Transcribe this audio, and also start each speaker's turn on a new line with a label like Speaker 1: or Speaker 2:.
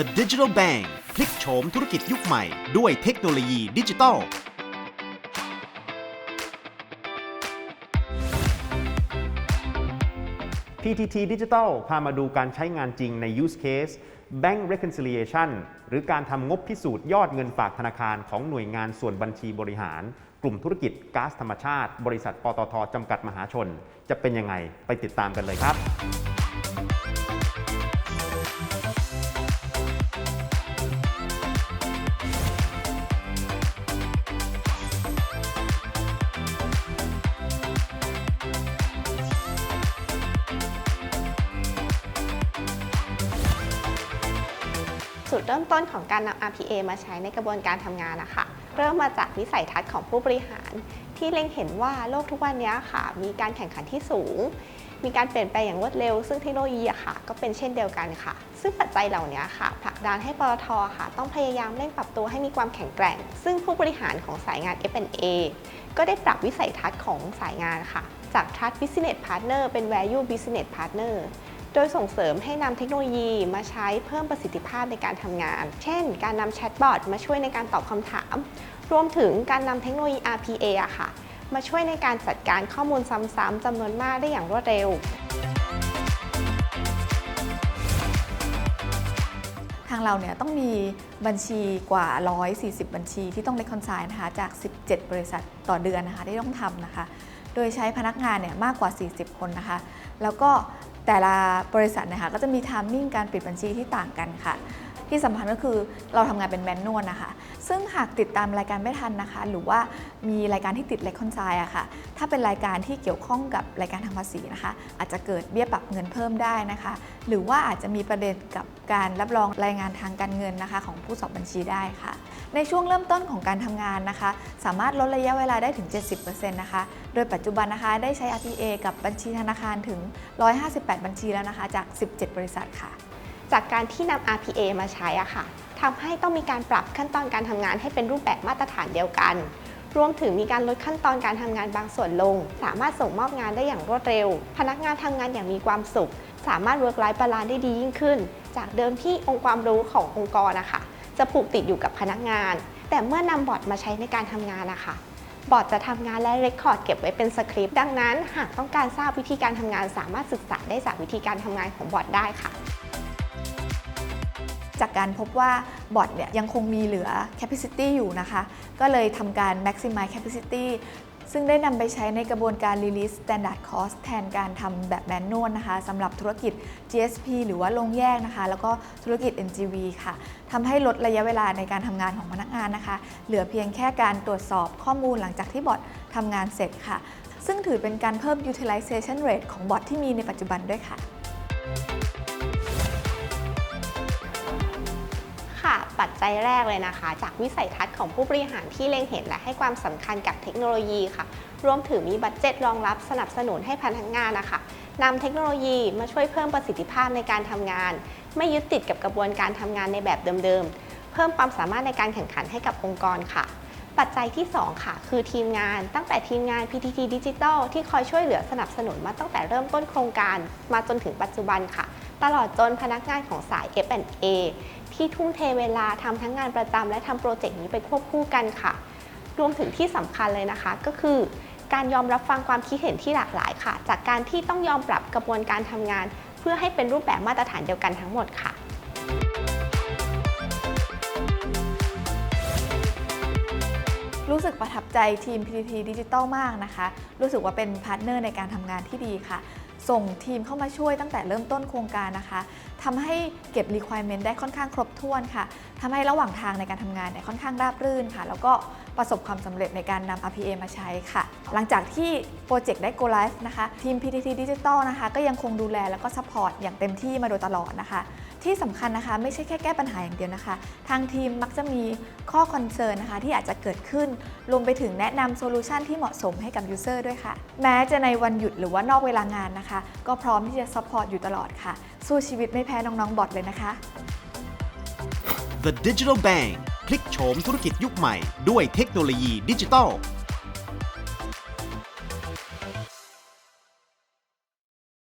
Speaker 1: The Digital Bank พลิกโฉมธุรกิจยุคใหม่ด้วยเทคโนโลยีดิจิทัล
Speaker 2: PTT Digital พามาดูการใช้งานจริงใน use case Bank Reconciliation หรือการทำงบพิสูจน์ยอดเงินฝากธนาคารของหน่วยงานส่วนบัญชีบริหาร กลุ่มธุรกิจก๊าซธรรมชาติ บริษัทปตทจำกัดมหาชน จะเป็นยังไงไปติดตามกันเลยครับ
Speaker 3: จุดเริ่มต้นของการนำ RPA มาใช้ในกระบวนการทำงานนะคะเริ่มมาจากวิสัยทัศน์ของผู้บริหาร ที่เล็งเห็นว่าโลกทุกวันนี้ค่ะ มีการแข่งขันที่สูง มีการเปลี่ยนแปลงอย่างรวดเร็ว ซึ่งเทคโนโลยีอะค่ะ ก็เป็นเช่นเดียวกันค่ะ ซึ่งปัจจัยเหล่านี้ค่ะผลักดันให้ปตทค่ะ ต้องพยายามเร่งปรับตัวให้มีความแข็งแกร่ง ซึ่งผู้บริหารของสายงาน F&A ก็ได้ปรับวิสัยทัศน์ของสายงานค่ะ จาก Trust Business Partner เป็น Value Business Partner โดยส่งเสริมให้นำเทคโนโลยีมาใช้เพิ่มประสิทธิภาพในการทำงาน เช่น การนำแชทบอทมาช่วยในการตอบคำถาม รวมถึงการนำเทคโนโลยี RPA อะค่ะ มาช่วยในการจัดการข้อมูลซ้ำๆจำนวนมากได้อย่างรวดเร็ว
Speaker 4: ทางเราเนี่ยต้องมีบัญชีกว่า 140 บัญชีที่ต้องเล c คอนไซน์นะคะจาก 17 บริษัทต่อเดือนนะคะที่ต้องทำนะคะ โดยใช้พนักงานเนี่ยมากกว่า 40 คนนะคะ แล้วก็ แต่ละบริษัทนะคะก็จะมีไทามมิ่งการปิดบัญชีที่ต่างกันค่ะ ที่สำคัญก็คือเราทำงานเป็นแมนนวลนะคะ ซึ่งหากติดตามรายการไม่ทันนะคะ หรือว่ามีรายการที่ติดเล c คอนไซน์อะค่ะ ถ้าเป็นรายการที่เกี่ยวข้องกับรายการทางภาษีนะคะ อาจจะเกิดเบี้ยปรับเงินเพิ่มได้นะคะ หรือว่าอาจจะมีประเด็นกับการรับรองรายงานทางการเงินนะคะ ของผู้สอบบัญชีได้ค่ะ ในช่วงเริ่มต้นของการทำงานนะคะ สามารถลดระยะเวลาได้ถึง 70%นะคะ โดยปัจจุบันนะคะได้ใช้ RPA กับบัญชีธนาคารถึง 158 บัญชีแล้วนะคะ จาก 17 บริษัทค่ะ
Speaker 3: จากการที่นำ RPA มาใช้อะค่ะทำให้ต้องมีการปรับขั้นตอนการทำงานให้เป็นรูปแบบมาตรฐานเดียวกัน รวมถึงมีการลดขั้นตอนการทำงานบางส่วนลง สามารถส่งมอบงานได้อย่างรวดเร็ว พนักงานทำงานอย่างมีความสุข สามารถ work life balance ได้ดียิ่งขึ้น จากเดิมที่องค์ความรู้ขององค์กรนะคะ จะผูกติดอยู่กับพนักงาน แต่เมื่อนำบอร์ดมาใช้ในการทำงานนะคะบอร์ดจะทำงานและเรคคอร์ดเก็บไว้เป็นสคริปต์ดังนั้น หากต้องการทราบวิธีการทำงาน สามารถศึกษาได้จากวิธีการทำงานของบอร์ดได้ค่ะ
Speaker 4: จากการพบว่าบอร์ดเนี่ยยังคงมีเหลือ capacity อยู่นะคะ ก็เลยทำการ maximize capacity ซึ่งได้นำไปใช้ในกระบวนการ release standard cost แทนการทำแบบแมนนวลนะคะสำหรับธุรกิจ GSP หรือว่าลงแยกนะคะ แล้วก็ธุรกิจ NGV ค่ะทำให้ลดระยะเวลาในการทำงานของพนักงานนะคะ เหลือเพียงแค่การตรวจสอบข้อมูลหลังจากที่บอททำงานเสร็จค่ะ ซึ่งถือเป็นการเพิ่ม utilization rate ของบอทที่มีในปัจจุบันด้วย
Speaker 3: ค่ะ ปัจจัยแรกเลยนะคะ จากวิสัยทัศน์ของผู้บริหารที่เล็งเห็นและให้ความสำคัญกับเทคโนโลยีค่ะ รวมถึงมีบัตเจ็ตรองรับสนับสนุนให้พนักงานนะคะนำเทคโนโลยีมาช่วยเพิ่มประสิทธิภาพในการทำงาน ไม่ยึดติดกับกระบวนการทำงานในแบบเดิมๆ เพิ่มความสามารถในการแข่งขันให้กับองค์กรค่ะ ปัจจัยที่ 2 ค่ะ คือทีมงาน ตั้งแต่ทีมงาน PTT Digital ที่คอยช่วยเหลือสนับสนุนมาตั้งแต่เริ่มต้นโครงการ มาจนถึงปัจจุบันค่ะ ตลอดจนพนักงานของสาย F&A ที่ทุ่มเทเวลาทำทั้งงานประจำและทำโปรเจกต์นี้ไปควบคู่กันค่ะ รวมถึงที่สำคัญเลยนะคะ ก็คือ การยอมรับฟังความคิดเห็นที่หลากหลายค่ะ จากการที่ต้องยอมปรับกระบวนการทำงาน เพื่อให้เป็นรูปแบบมาตรฐานเดียวกันทั้งหมดค่ะ
Speaker 4: รู้สึกประทับใจทีม PTT Digital มากนะคะ รู้สึกว่าเป็นพาร์ทเนอร์ในการทำงานที่ดีค่ะ ส่งทีมเข้ามาช่วยตั้งแต่เริ่มต้นโครงการนะคะทำให้เก็บ requirement ได้ค่อนข้างครบถ้วนค่ะทำให้ระหว่างทางในการทำงานเนี่ยค่อนข้างราบรื่นค่ะ แล้วก็ ประสบความสำเร็จในการนำ RPA มาใช้ค่ะ หลังจากที่โปรเจกต์ได้ go live นะคะ ทีม PTT Digital นะคะ ก็ยังคงดูแลแล้วก็ support อย่างเต็มที่มาโดยตลอดนะคะ ที่สำคัญนะคะ ไม่ใช่แค่แก้ปัญหาอย่างเดียวนะคะ ทางทีมมักจะมีข้อคอนเซิร์นนะคะ ที่อาจจะเกิดขึ้นรวมไปถึงแนะนำโซลูชันที่เหมาะสมให้กับยูเซอร์ด้วยค่ะ แม้จะในวันหยุดหรือว่านอกเวลางานนะคะ ก็พร้อมที่จะซัพพอร์ตอยู่ตลอดค่ะ สู้ชีวิตไม่แพ้น้องๆบอทเลยนะคะ
Speaker 1: The Digital Bank พลิกโฉมธุรกิจยุคใหม่ด้วยเทคโนโลยีดิจิทัล